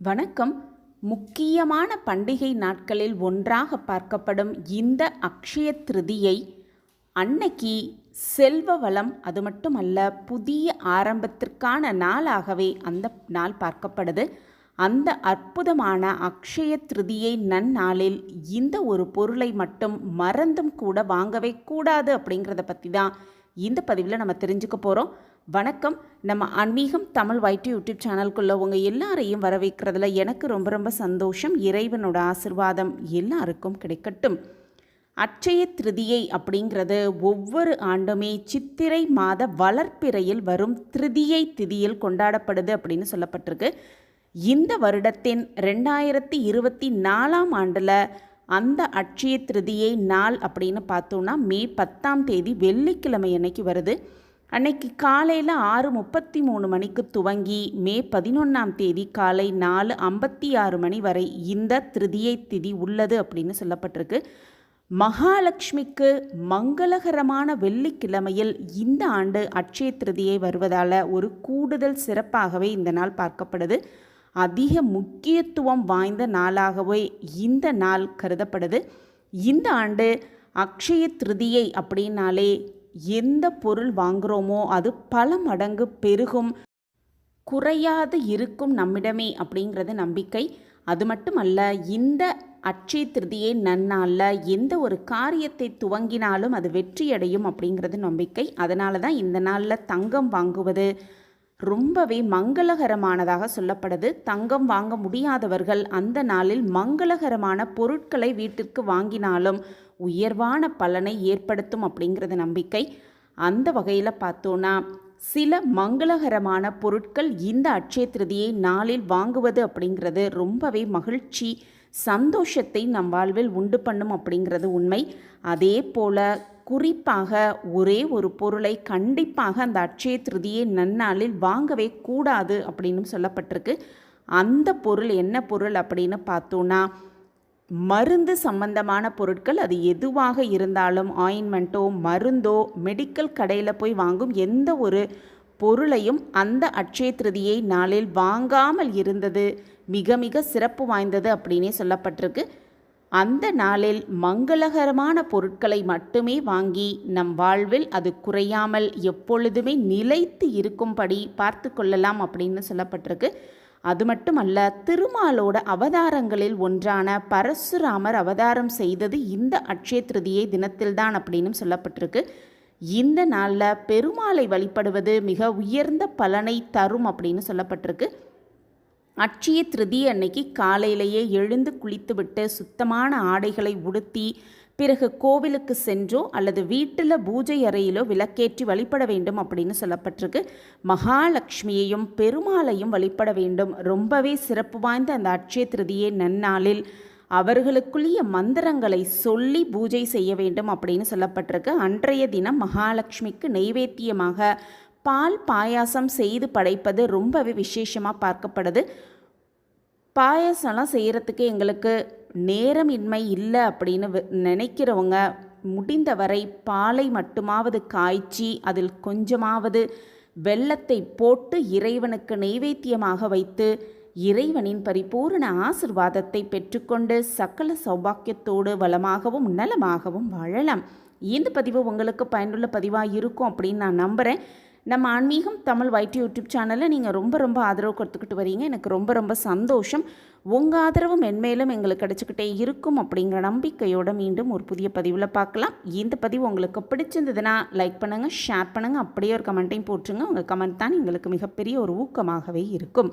வணக்கம். முக்கியமான பண்டிகை நாட்களில் ஒன்றாக பார்க்கப்படும் இந்த அக்ஷய திருதியை அன்னைக்கு செல்வ வளம் அது மட்டுமல்ல புதிய ஆரம்பத்திற்கான நாளாகவே அந்த நாள் பார்க்கப்படுது. அந்த அற்புதமான அக்ஷய திருதியை நன்னாளில் இந்த ஒரு பொருளை மட்டும் மறந்தும் கூட வாங்கவே கூடாது அப்படிங்கிறத பற்றி தான் இந்த பதிவில் நம்ம தெரிஞ்சுக்க போகிறோம் வணக்கம். நம்ம ஆன்மீகம் தமிழ் வைட்டு யூடியூப் சேனல்குள்ளே உங்கள் எல்லாரையும் வரவேற்கிறதுல எனக்கு ரொம்ப ரொம்ப சந்தோஷம். இறைவனோட ஆசிர்வாதம் எல்லாருக்கும் கிடைக்கட்டும். அட்சய திருதியை அப்படிங்கிறது ஒவ்வொரு ஆண்டுமே சித்திரை மாத வளர்ப்பிறையில் வரும் திருதியை திதியில் கொண்டாடப்படுது அப்படின்னு சொல்லப்பட்டிருக்கு. இந்த வருடத்தின் ரெண்டாயிரத்தி இருபத்தி நாலாம் ஆண்டில் அந்த அட்சய திருதியை நாள் அப்படின்னு பார்த்தோன்னா மே பத்தாம் தேதி வெள்ளிக்கிழமை அன்னைக்கு வருது. அன்னைக்கு காலையில் ஆறு முப்பத்தி மூணு மணிக்கு துவங்கி மே பதினொன்றாம் தேதி காலை நாலு ஐம்பத்தி ஆறு மணி வரை இந்த திருதியை திதி உள்ளது அப்படின்னு சொல்லப்பட்டிருக்கு. மகாலட்சுமிக்கு மங்களகரமான வெள்ளிக்கிழமையில் இந்த ஆண்டு அட்சய திருதியை வருவதால் ஒரு கூடுதல் சிறப்பாகவே இந்த நாள் பார்க்கப்படுது. அதிக முக்கியத்துவம் வாய்ந்த நாளாகவே இந்த நாள் கருதப்படுது. இந்த ஆண்டு அக்ஷய திருதியை அப்படின்னாலே எந்த பொருள் வாங்குகிறோமோ அது பல மடங்கு பெருகும். குறையாது இருக்கும் நம்மிடமே அப்படிங்கிறது நம்பிக்கை. அது மட்டுமல்ல இந்த அட்சய திருதியை நன்னாளில் எந்த ஒரு காரியத்தை துவங்கினாலும் அது வெற்றியடையும் அப்படிங்கிறது நம்பிக்கை. அதனால தான் இந்த நாளில் தங்கம் வாங்குவது ரொம்பவே மங்களகரமானதாக சொல்லப்படுது. தங்கம் வாங்க முடியாதவர்கள் அந்த நாளில் மங்களகரமான பொருட்களை வீட்டிற்கு வாங்கினாலும் உயர்வான பலனை ஏற்படுத்தும் அப்படிங்கிறது நம்பிக்கை. அந்த வகையில் பார்த்தோன்னா சில மங்களகரமான பொருட்கள் இந்த அட்சய திருதியை நாளில் வாங்குவது அப்படிங்கிறது ரொம்பவே மகிழ்ச்சி. சந்தோஷத்தை நம் வாழ்வில் உண்டு பண்ணும் அப்படிங்கிறது உண்மை. அதே போல குறிப்பாக ஒரே ஒரு பொருளை கண்டிப்பாக அந்த அட்சய திருதியை நன்னாளில் வாங்கவே கூடாது அப்படின்னு சொல்லப்பட்டிருக்கு. அந்த பொருள் என்ன பொருள் அப்படின்னு பார்த்தோன்னா மருந்து சம்பந்தமான பொருட்கள் அது எதுவாக இருந்தாலும் ஆயின்மெண்ட்டோ மருந்தோ மெடிக்கல் கடையில் போய் வாங்கும் எந்த ஒரு பொருளையும் அந்த அட்சய திருதியை நாளில் வாங்காமல் இருந்தது. மிக மிக சிறப்பு வாய்ந்தது அப்படின்னே சொல்லப்பட்டிருக்கு. அந்த நாளில் மங்களகரமான பொருட்களை மட்டுமே வாங்கி நம் வாழ்வில் அது குறையாமல் எப்பொழுதுமே நிலைத்து இருக்கும்படி பார்த்து கொள்ளலாம் அப்படின்னு சொல்லப்பட்டிருக்கு. அது மட்டுமல்ல திருமாலோட அவதாரங்களில் ஒன்றான பரசுராமர் அவதாரம் செய்தது இந்த அட்சய திருதியை தினத்தில்தான் அப்படின்னு சொல்லப்பட்டிருக்கு. இந்த நாளில் பெருமாளை வழிபடுவது மிக உயர்ந்த பலனை தரும் அப்படின்னு சொல்லப்பட்டிருக்கு. அட்சய திருதி அன்னைக்கு காலையிலேயே எழுந்து குளித்துவிட்டு சுத்தமான ஆடைகளை உடுத்தி பிறகு கோவிலுக்கு சென்றோ அல்லது வீட்டில் பூஜை அறையிலோ விளக்கேற்றி வழிபட வேண்டும் அப்படின்னு சொல்லப்பட்டிருக்கு. மகாலட்சுமியையும் பெருமாளையும் வழிபட வேண்டும். ரொம்பவே சிறப்பு வாய்ந்த அந்த அட்சய திருதியை நன்னாளில் அவர்களுக்குள்ளேயே மந்திரங்களை சொல்லி பூஜை செய்ய வேண்டும் அப்படின்னு சொல்லப்பட்டிருக்கு. அன்றைய தினம் மகாலட்சுமிக்கு நெய்வேத்தியமாக பால் பாயாசம் செய்து படைப்பது ரொம்பவே விசேஷமாக பார்க்கப்படுது. பாயாசம்லாம் செய்கிறதுக்கு எங்களுக்கு நேரமின்மை இல்லை அப்படின்னு நினைக்கிறவங்க முடிந்தவரை பாலை மட்டுமாவது காய்ச்சி அதில் கொஞ்சமாவது வெள்ளத்தை போட்டு இறைவனுக்கு நைவேத்தியமாக வைத்து இறைவனின் பரிபூரண ஆசிர்வாதத்தை பெற்றுக்கொண்டு சகல சௌபாக்கியத்தோடு வளமாகவும் நலமாகவும் வாழலாம். இந்த பதிவு உங்களுக்கு பயனுள்ள பதிவாக இருக்கும் அப்படின்னு நான் நம்புகிறேன் நம்ம ஆன்மீகம் தமிழ் வைட்டி யூடியூப் சேனலில் நீங்கள் ரொம்ப ரொம்ப ஆதரவு கொடுத்துக்கிட்டு வரீங்க. எனக்கு ரொம்ப ரொம்ப சந்தோஷம். உங்கள் ஆதரவு மென்மேலும் எங்களுக்கு கிடச்சிக்கிட்டே இருக்கும் அப்படிங்கிற நம்பிக்கையோடு மீண்டும் ஒரு புதிய பதிவில் பார்க்கலாம். இந்த பதிவு உங்களுக்கு பிடிச்சிருந்ததுன்னா லைக் பண்ணுங்கள் ஷேர் பண்ணுங்கள் அப்படியே ஒரு கமெண்ட்டையும் போட்டுருங்க. உங்கள் கமெண்ட் தான் எங்களுக்கு மிகப்பெரிய ஒரு ஊக்கமாகவே இருக்கும்.